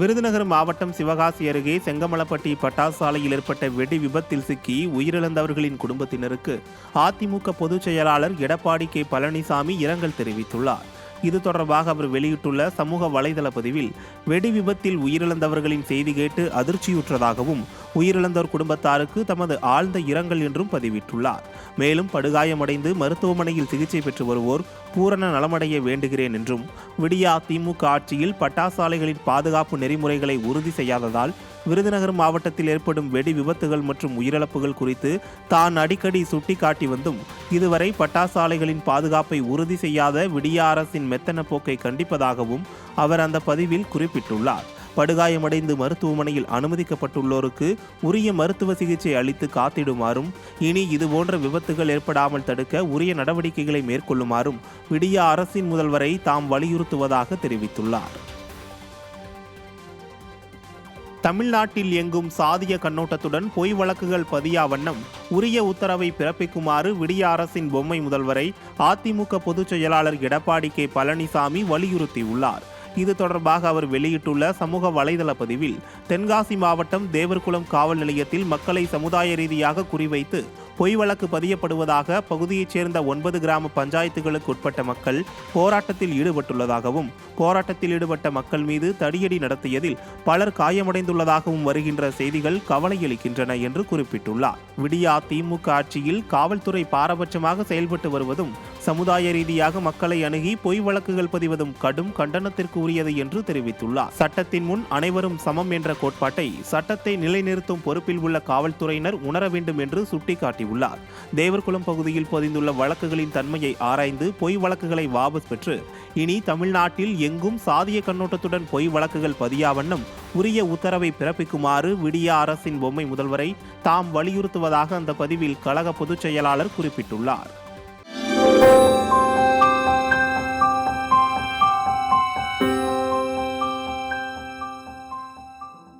விருதுநகர் மாவட்டம் சிவகாசி அருகே செங்கமலப்பட்டி பட்டாசாலையில் ஏற்பட்ட வெடி விபத்தில் சிக்கி உயிரிழந்தவர்களின் குடும்பத்தினருக்கு அதிமுக பொதுச் செயலாளர் எடப்பாடி கே பழனிசாமி இரங்கல் தெரிவித்துள்ளார். இது தொடர்பாக அவர் வெளியிட்டுள்ள சமூக வலைதள பதிவில் வெடி விபத்தில் உயிரிழந்தவர்களின் செய்தி கேட்டு அதிர்ச்சியுற்றதாகவும் உயிரிழந்தோர் குடும்பத்தாருக்கு தமது ஆழ்ந்த இரங்கல் என்றும் பதிவிட்டுள்ளார். மேலும் படுகாயமடைந்து மருத்துவமனையில் சிகிச்சை பெற்று வருவோர் பூரண நலமடைய வேண்டுகிறேன் என்றும் விடியா திமுக ஆட்சியில் பட்டாசாலைகளின் பாதுகாப்பு நெறிமுறைகளை உறுதி செய்யாததால் விருதுநகர் மாவட்டத்தில் ஏற்படும் வெடி விபத்துகள் மற்றும் உயிரிழப்புகள் குறித்து தான் அடிக்கடி சுட்டிக்காட்டி வந்தும் இதுவரை பட்டாசாலைகளின் பாதுகாப்பை உறுதி செய்யாத விடிய அரசின் மெத்தன போக்கை கண்டிப்பதாகவும் அவர் அந்த பதிவில் குறிப்பிட்டுள்ளார். படுகாயமடைந்து மருத்துவமனையில் அனுமதிக்கப்பட்டுள்ளோருக்கு உரிய மருத்துவ சிகிச்சை அளித்து காத்திடுமாறும் இனி இதுபோன்ற விபத்துகள் ஏற்படாமல் தடுக்க உரிய நடவடிக்கைகளை மேற்கொள்ளுமாறும் விடிய அரசின் முதல்வரை தாம் வலியுறுத்துவதாக தெரிவித்துள்ளார். தமிழ்நாட்டில் எங்கும் சாதிய கண்ணோட்டத்துடன் பொய் வழக்குகள் பதியா வண்ணம் உரிய உத்தரவை பிறப்பிக்குமாறு விடிய அரசின் பொம்மை முதல்வரை அதிமுக பொதுச் செயலாளர் எடப்பாடி கே பழனிசாமி வலியுறுத்தியுள்ளார். இது தொடர்பாக அவர் வெளியிட்டுள்ள சமூக வலைதள பதிவில் தென்காசி மாவட்டம் தேவர்குளம் காவல் நிலையத்தில் மக்களை சமுதாய ரீதியாக குறிவைத்து பொய் வழக்கு பதியப்படுவதாக பகுதியைச் சேர்ந்த ஒன்பது கிராம பஞ்சாயத்துகளுக்கு உட்பட்ட மக்கள் போராட்டத்தில் ஈடுபட்டுள்ளதாகவும் போராட்டத்தில் ஈடுபட்ட மக்கள் மீது தடியடி நடத்தியதில் பலர் காயமடைந்துள்ளதாகவும் வருகின்ற செய்திகள் கவலையளிக்கின்றன என்று குறிப்பிட்டுள்ளார். விடியா திமுக ஆட்சியில் காவல்துறை பாரபட்சமாக செயல்பட்டு வருவதும் சமுதாய ரீதியாக மக்களை அணுகி பொய் வழக்குகள் பதிவதும் கடும் கண்டனத்திற்கு உரியது என்று தெரிவித்துள்ளார். சட்டத்தின் முன் அனைவரும் சமம் என்ற கோட்பாட்டை சட்டத்தை நிலைநிறுத்தும் பொறுப்பில் உள்ள காவல்துறையினர் உணர வேண்டும் என்று சுட்டிக்காட்டியுள்ளார். தேவர்குளம் பகுதியில் பதிந்துள்ள வழக்குகளின் தன்மையை ஆராய்ந்து பொய் வழக்குகளை வாபஸ் பெற்று இனி தமிழ்நாட்டில் எங்கும் சாதிய கண்ணோட்டத்துடன் பொய் வழக்குகள் பதியாவண்ணம் உரிய உத்தரவை பிறப்பிக்குமாறு விடிய அரசின் பொம்மை முதல்வரை தாம் வலியுறுத்துவதாக அந்த பதிவில் கழக பொதுச் செயலாளர் குறிப்பிட்டுள்ளார்.